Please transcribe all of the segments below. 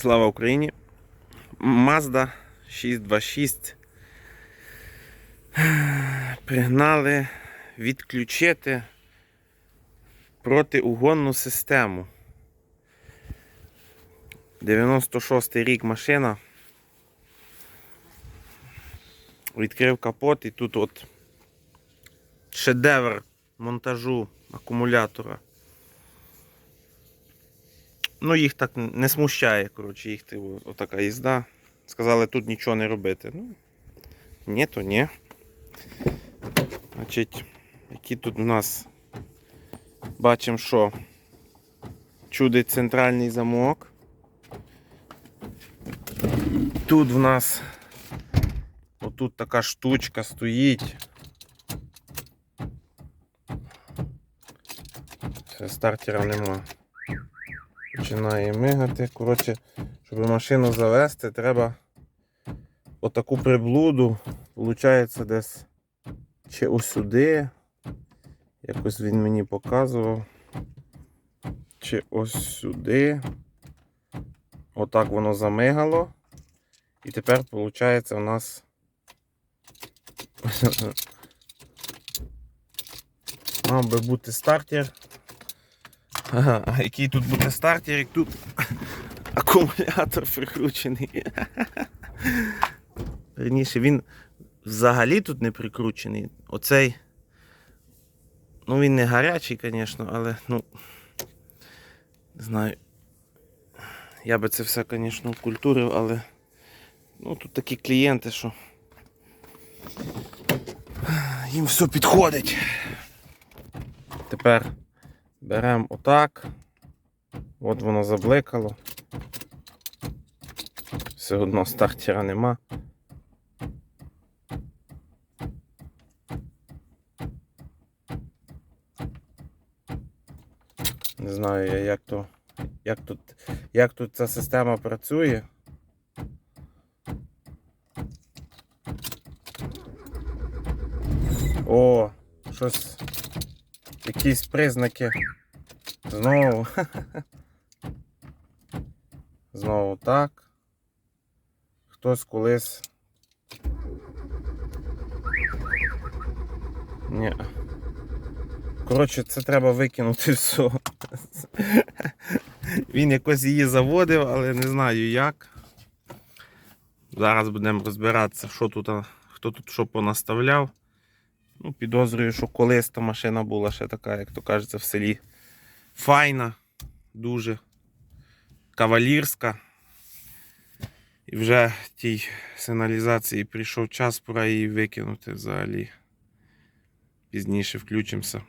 Слава Україні! Mazda 626. Пригнали відключити протиугонну систему. 96-й рік машина. Відкрив капот і тут от шедевр монтажу акумулятора. Ну, їх так не смущає, коротше, їх типу, отака їзда. Сказали тут нічого не робити. Ну, ні, то ні. Значить, які тут у нас бачимо, що чудить центральний замок. Тут в нас отут така штучка стоїть. Все, стартера нема. Починає мигати. Коротше, щоб машину завести, треба отаку приблуду. Получається десь чи ось сюди. Якось він мені показував. Чи ось сюди. Отак воно замигало. І тепер виходить у нас. Мав би бути стартер. Ага, а який тут буде стартер, як тут акумулятор прикручений. Верніше, він взагалі тут не прикручений. Оцей. Ну він не гарячий, звісно, але ну. Не знаю. Я би це все, звісно, культурив, але ну тут такі клієнти, що їм все підходить. Тепер беремо отак. От воно забликало. Все одно стартера нема. Не знаю я, як то, як тут, як тут ця система працює. О, щось, якісь признаки. Знову. Знову так. Хтось колись. Ні. Коротше, це треба викинути все. Він якось її заводив, але не знаю як. Зараз будемо розбиратися, що тут, хто тут що понаставляв. Ну, підозрюю, що колись та машина була ще така, як то кажеться, в селі. Файна, дуже кавалірська. І вже тій сигналізації прийшов час, пора її викинути взагалі. Пізніше включимося.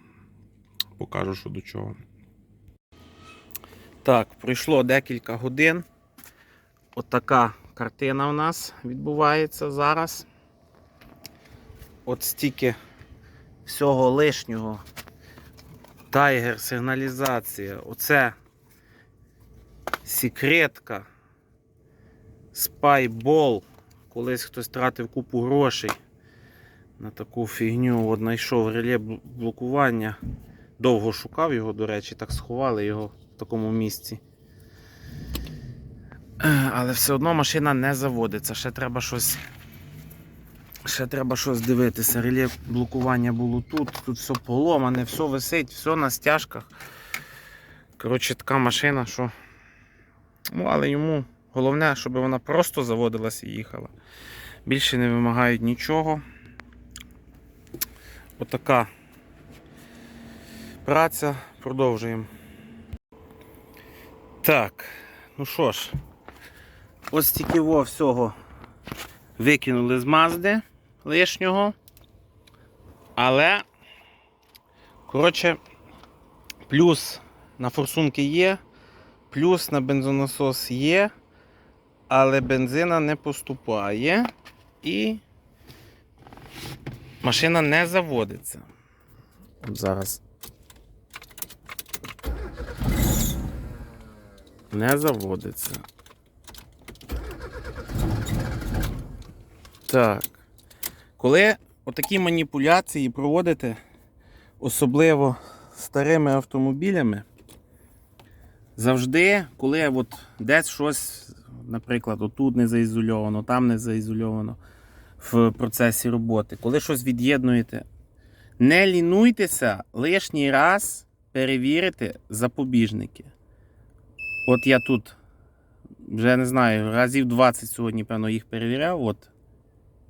Покажу, що до чого. Так, пройшло декілька годин. Отака картина у нас відбувається зараз. От стільки всього лишнього. Тайгер, сигналізація. Оце секретка. Спайбол. Колись хтось тратив купу грошей на таку фігню. От знайшов реле блокування. Довго шукав його, до речі, так сховали його в такому місці. Але все одно машина не заводиться. Ще треба щось. Ще треба щось дивитися. Реле блокування було тут, тут все поломане, все висить, все на стяжках. Коротше, така машина, що. Ну, але йому головне, щоб вона просто заводилась і їхала. Більше не вимагають нічого. Отака праця. Продовжуємо. Так, ну що ж, ось тільки всього викинули з Мазди лишнього. Але, коротше, плюс на форсунки є, плюс на бензонасос є, але бензина не поступає і машина не заводиться. Зараз. Не заводиться. Так. Коли отакі маніпуляції проводите, особливо старими автомобілями, завжди, коли от десь щось наприклад, отут не заізольовано, там не заізольовано в процесі роботи. Коли щось від'єднуєте, не лінуйтеся лишній раз перевірити запобіжники. От я тут вже не знаю, разів 20 сьогодні, певно, їх перевіряв. От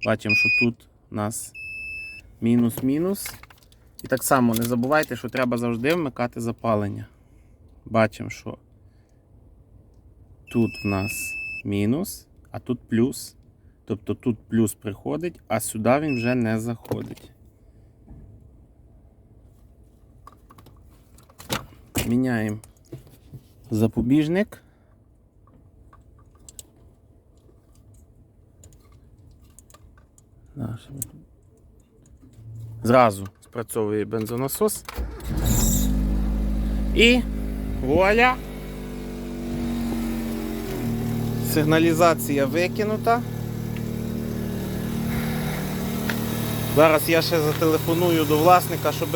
бачимо, що тут у нас мінус-мінус. І так само не забувайте, що треба завжди вмикати запалення. Бачимо, що тут в нас мінус, а тут плюс. Тобто тут плюс приходить, а сюди він вже не заходить. Міняємо запобіжник. Зразу спрацьовує бензонасос. І вуаля! Сигналізація викинута. Зараз я ще зателефоную до власника, щоб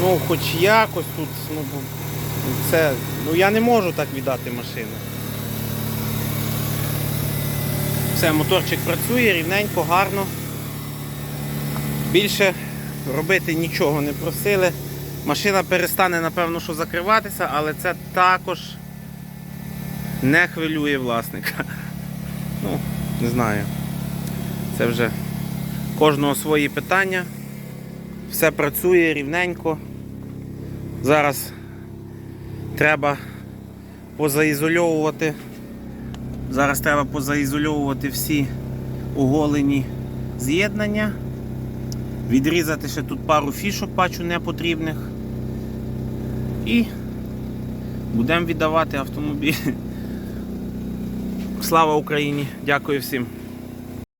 ну, хоч якось тут, ну, це, ну я не можу так віддати машину. Все, моторчик працює рівненько, гарно. Більше робити нічого не просили. Машина перестане, напевно, що закриватися, але це також не хвилює власника. Ну, не знаю. Це вже кожного свої питання. Все працює рівненько. Зараз треба позаізольовувати. Зараз треба позаізольовувати всі оголені з'єднання. Відрізати ще тут пару фішок, бачу, непотрібних. І будемо віддавати автомобіль. Слава Україні! Дякую всім!